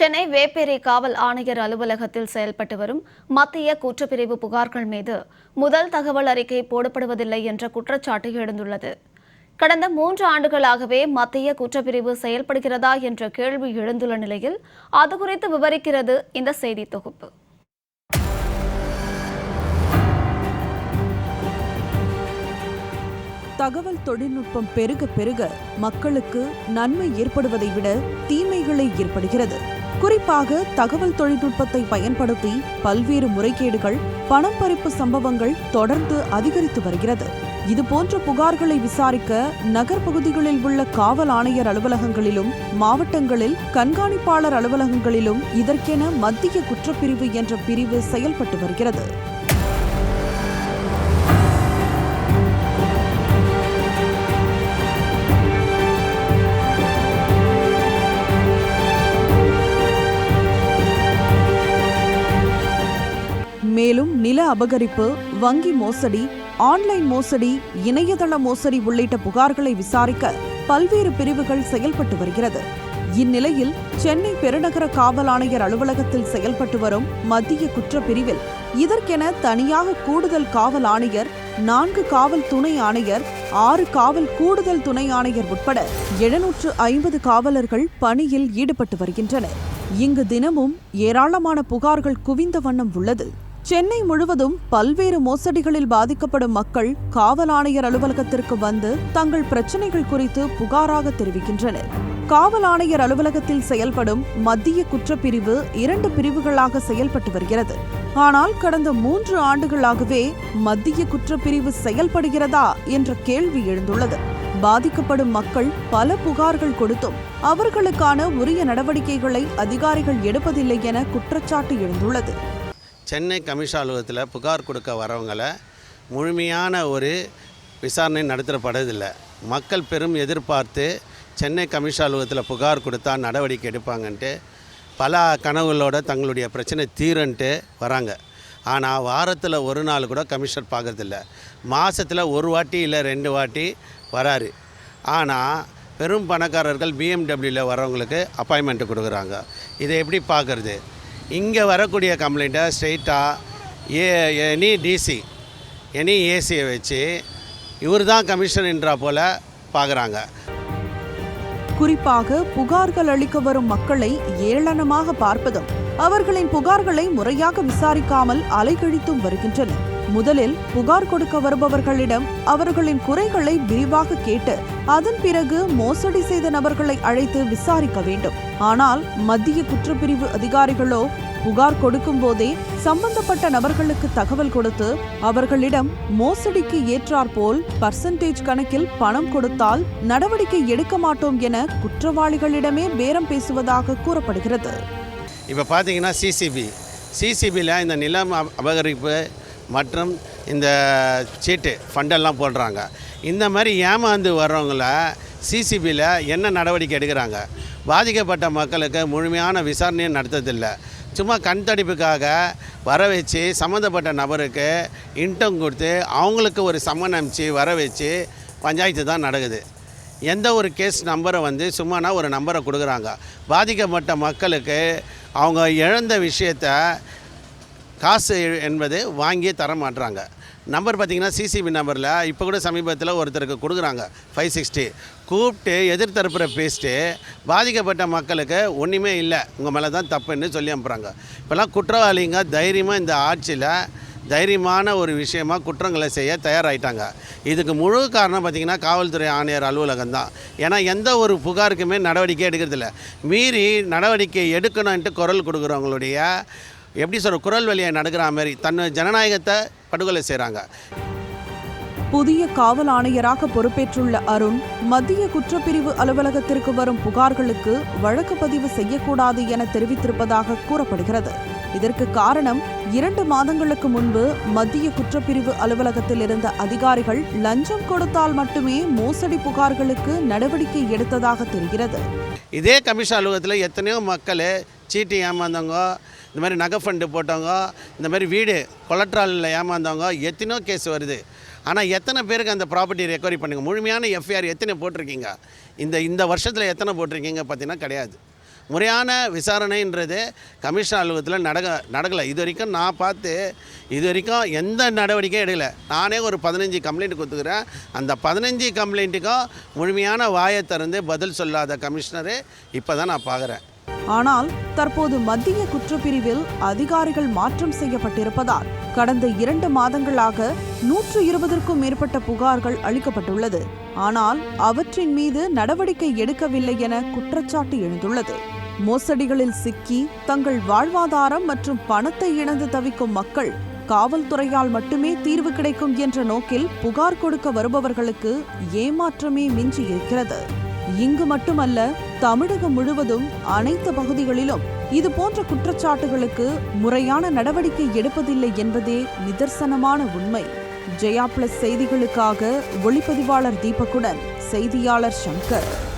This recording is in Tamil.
சென்னை வேப்பேரி காவல் ஆணையர் அலுவலகத்தில் செயல்பட்டு வரும் மத்திய குற்றப்பிரிவு புகார்கள் மீது முதல் தகவல் அறிக்கை போடப்படுவதில்லை என்ற குற்றச்சாட்டு எழுந்துள்ளது. கடந்த மூன்று ஆண்டுகளாகவே மத்திய குற்றப்பிரிவு செயல்படுகிறதா என்ற கேள்வி எழுந்துள்ள நிலையில் அது குறித்து விவரிக்கிறது இந்த செய்தி தொகுப்பு. தகவல் தொழில்நுட்பம் பெருக பெருக மக்களுக்கு நன்மை ஏற்படுவதை விட தீமைகளே ஏற்படுகிறது. குறிப்பாக தகவல் தொழில்நுட்பத்தை பயன்படுத்தி பல்வேறு முறைகேடுகள் பணம் பறிப்பு சம்பவங்கள் தொடர்ந்து அதிகரித்து வருகிறது. இதுபோன்ற புகார்களை விசாரிக்க நகர் பகுதிகளில் உள்ள காவல் ஆணையர் அலுவலகங்களிலும் மாவட்டங்களில் கண்காணிப்பாளர் அலுவலகங்களிலும் இதற்கென மத்திய குற்றப்பிரிவு என்ற பிரிவு செயல்பட்டு வருகிறது. அபகரிப்பு வங்கி மோசடி ஆன்லைன் மோசடி இணையதள மோசடி உள்ளிட்ட புகார்களை விசாரிக்க பல்வேறு பிரிவுகள் செயல்பட்டு வருகிறது. இந்நிலையில் சென்னை பெருநகர காவல் ஆணையர் அலுவலகத்தில் செயல்பட்டு வரும் மத்திய குற்றப்பிரிவில் இதற்கென தனியாக கூடுதல் காவல் ஆணையர் நான்கு காவல் துணை ஆணையர் ஆறு காவல் கூடுதல் துணை ஆணையர் உட்பட எழுநூற்று ஐம்பது காவலர்கள் பணியில் ஈடுபட்டு வருகின்றனர். இங்கு தினமும் ஏராளமான புகார்கள் குவிந்த வண்ணம் உள்ளது. சென்னை முழுவதும் பல்வேறு மோசடிகளில் பாதிக்கப்படும் மக்கள் காவல் ஆணையர் அலுவலகத்திற்கு வந்து தங்கள் பிரச்சனைகள் குறித்து புகாராக தெரிவிக்கின்றனர். காவல் ஆணையர் அலுவலகத்தில் செயல்படும் மத்திய குற்றப்பிரிவு இரண்டு பிரிவுகளாக செயல்பட்டு வருகிறது. ஆனால் கடந்த மூன்று ஆண்டுகளாகவே மத்திய குற்றப்பிரிவு செயல்படுகிறதா என்ற கேள்வி எழுந்துள்ளது. பாதிக்கப்படும் மக்கள் பல புகார்கள் கொடுத்தும் அவர்களுக்கான உரிய நடவடிக்கைகளை அதிகாரிகள் எடுப்பதில்லை என குற்றச்சாட்டு எழுந்துள்ளது. சென்னை கமிஷன் அலுவலகத்தில் புகார் கொடுக்க வரவங்களை முழுமையான ஒரு விசாரணை நடத்தப்படுறதில்லை. மக்கள் பெரும் எதிர்பார்த்து சென்னை கமிஷன் அலுவலகத்தில் புகார் கொடுத்தா நடவடிக்கை எடுப்பாங்கன்ட்டு பல கனவுகளோட தங்களுடைய பிரச்சனை தீரன்ட்டு வராங்க. ஆனால் வாரத்தில் ஒரு நாள் கூட கமிஷனர் பார்க்கறதில்ல மாதத்தில் ஒரு வாட்டி இல்லை ரெண்டு வாட்டி வராரு. ஆனால் பெரும் பணக்காரர்கள் பிஎம்டபிள்யூவில் வரவங்களுக்கு அப்பாயின்மெண்ட் கொடுக்குறாங்க. இதை எப்படி பார்க்குறது இங்கே வரக்கூடிய கம்ப்ளைண்ட்டை ஸ்ட்ரெயிட்டாக ஏ எனி டிசி எனி ஏசியை வச்சு இவர் தான் கமிஷன்ன்றா போல் பார்க்குறாங்க. குறிப்பாக புகார்கள் அளிக்க வரும் மக்களை ஏளனமாக பார்ப்பதும் அவர்களின் புகார்களை முறையாக விசாரிக்காமல் அலைகழித்தும் வருகின்றனர் முதலில் புகார் கொடுக்க வருபவர்களிடம் அவர்களின் குறைகளை விரிவாக கேட்டு அதன் பிறகு மோசடி செய்த நபர்களை அழைத்து விசாரிக்க வேண்டும். ஆனால் மத்திய குற்றப்பிரிவு அதிகாரிகளோ புகார் கொடுக்கும் போதே சம்பந்தப்பட்ட நபர்களுக்கு தகவல் கொடுத்து அவர்களிடம் மோசடிக்கு ஏற்றாற்போல் பர்சன்டேஜ் கணக்கில் பணம் கொடுத்தால் நடவடிக்கை எடுக்க மாட்டோம் என குற்றவாளிகளிடமே பேரம் பேசுவதாக கூறப்படுகிறது. இப்போ பார்த்தீங்கன்னா சிசிபி சிசிபியில் இந்த நிலம் அபகரிப்பு மற்றும் இந்த சீட்டு ஃபண்டெல்லாம் போடுறாங்க. இந்த மாதிரி ஏமாந்து வர்றவங்கள சிசிபியில் என்ன நடவடிக்கை எடுக்கிறாங்க? பாதிக்கப்பட்ட மக்களுக்கு முழுமையான விசாரணையும் நடத்ததில்லை. சும்மா கண் தடிப்புக்காக வர வச்சு சம்மந்தப்பட்ட நபருக்கு இன்டம் கொடுத்து அவங்களுக்கு ஒரு சம்மன் அனுப்பிச்சு வர வச்சு பஞ்சாயத்து தான் நடக்குது. எந்த ஒரு கேஸ் நம்பரை வந்து சும்மானா ஒரு நம்பரை கொடுக்குறாங்க. பாதிக்கப்பட்ட மக்களுக்கு அவங்க இழந்த விஷயத்த காசு என்பது வாங்கியே தர மாட்டுறாங்க நம்பர் பார்த்தீங்கன்னா சிசிபி நம்பரில் இப்போ கூட சமீபத்தில் ஒருத்தருக்கு கொடுக்குறாங்க ஃபைவ் சிக்ஸ்டி கூப்பிட்டு எதிர்த்தரப்புற பேசிட்டு பாதிக்கப்பட்ட மக்களுக்கு ஒன்றுமே இல்லை உங்கள் மேலே தான் தப்புன்னு சொல்லி அனுப்புகிறாங்க இப்போல்லாம் குற்றவாளிங்க தைரியமாக இந்த ஆட்சியில் தைரியமான ஒரு விஷயமா குற்றங்களை செய்ய தயாராகிட்டாங்க இதுக்கு முழு காரணம் பார்த்திங்கன்னா காவல்துறை ஆணையர் அலுவலகம் தான். ஏன்னா எந்த ஒரு புகாருக்குமே நடவடிக்கை எடுக்கிறதில்ல. மீறி நடவடிக்கை எடுக்கணுன்ட்டு குரல் கொடுக்குறவங்களுடைய எப்படி சொல்ற குரல் வழியை நடக்கிற மாதிரி தன் ஜனநாயகத்தை படுகொலை செய்கிறாங்க புதிய காவல் ஆணையராக பொறுப்பேற்றுள்ள அருண் மத்திய குற்றப்பிரிவு அலுவலகத்திற்கு வரும் புகார்களுக்கு வழக்கு பதிவு செய்யக்கூடாது என தெரிவித்திருப்பதாக கூறப்படுகிறது. இதற்கு காரணம் இரண்டு மாதங்களுக்கு முன்பு மத்திய குற்றப்பிரிவு அலுவலகத்தில் இருந்த அதிகாரிகள் லஞ்சம் கொடுத்தால் மட்டுமே மோசடி புகார்களுக்கு நடவடிக்கை எடுத்ததாக தெரிகிறது. இதே கமிஷன் அலுவலகத்தில் எத்தனையோ மக்கள் சீட்டு ஏமாந்தவங்க இந்த மாதிரி நகை ஃபண்டு போட்டவங்க இந்த மாதிரி வீடு கொலட்ராலில் ஏமாந்தவங்க எத்தனையோ கேஸ் வருது. ஆனால் எத்தனை பேருக்கு அந்த ப்ராப்பர்ட்டி ரெக்கவரி பண்ணுங்க? முழுமையான எஃப்ஐஆர் எத்தனை போட்டிருக்கீங்க? இந்த இந்த வருஷத்தில் எத்தனை போட்டிருக்கீங்க? பார்த்தீங்கன்னா கிடையாது. முறையான விசாரணைன்றது கமிஷன் அலுவலகத்தில் நடக்க நடக்கலை. இது வரைக்கும் நான் பார்த்து இது வரைக்கும் எந்த நடவடிக்கையும் எடுக்கலை. நானே ஒரு பதினஞ்சு கம்ப்ளைண்ட் கொடுத்துக்கிறேன். அந்த பதினஞ்சு கம்ப்ளைண்ட்டுக்கும் முழுமையான வாயை திறந்து பதில் சொல்லாத கமிஷனரு இப்போ தான் நான் பார்க்குறேன். ஆனால் தற்போது மத்திய குற்றப்பிரிவில் அதிகாரிகள் மாற்றம் செய்யப்பட்டிருப்பதால் கடந்த இரண்டு மாதங்களாக நூற்று இருபதற்கும் மேற்பட்ட புகார்கள் அளிக்கப்பட்டுள்ளது. ஆனால் அவற்றின் மீது நடவடிக்கை எடுக்கவில்லை என குற்றச்சாட்டு எழுந்துள்ளது. மோசடிகளில் சிக்கி தங்கள் வாழ்வாதாரம் மற்றும் பணத்தை இழந்து தவிக்கும் மக்கள் காவல்துறையால் மட்டுமே தீர்வு கிடைக்கும் என்ற நோக்கில் புகார் கொடுக்க வருபவர்களுக்கு ஏமாற்றமே மிஞ்சி இருக்கிறது. இங்கு மட்டுமல்ல தமிழகம் முழுவதும் அனைத்து பகுதிகளிலும் இது போன்ற குற்றச்சாட்டுகளுக்கு முறையான நடவடிக்கை எடுப்பதில்லை என்பதே நிதர்சனமான உண்மை. ஜெயா பிளஸ் செய்திகளுக்காக ஒளிப்பதிவாளர் தீபக்குடன் செய்தியாளர் சங்கர்.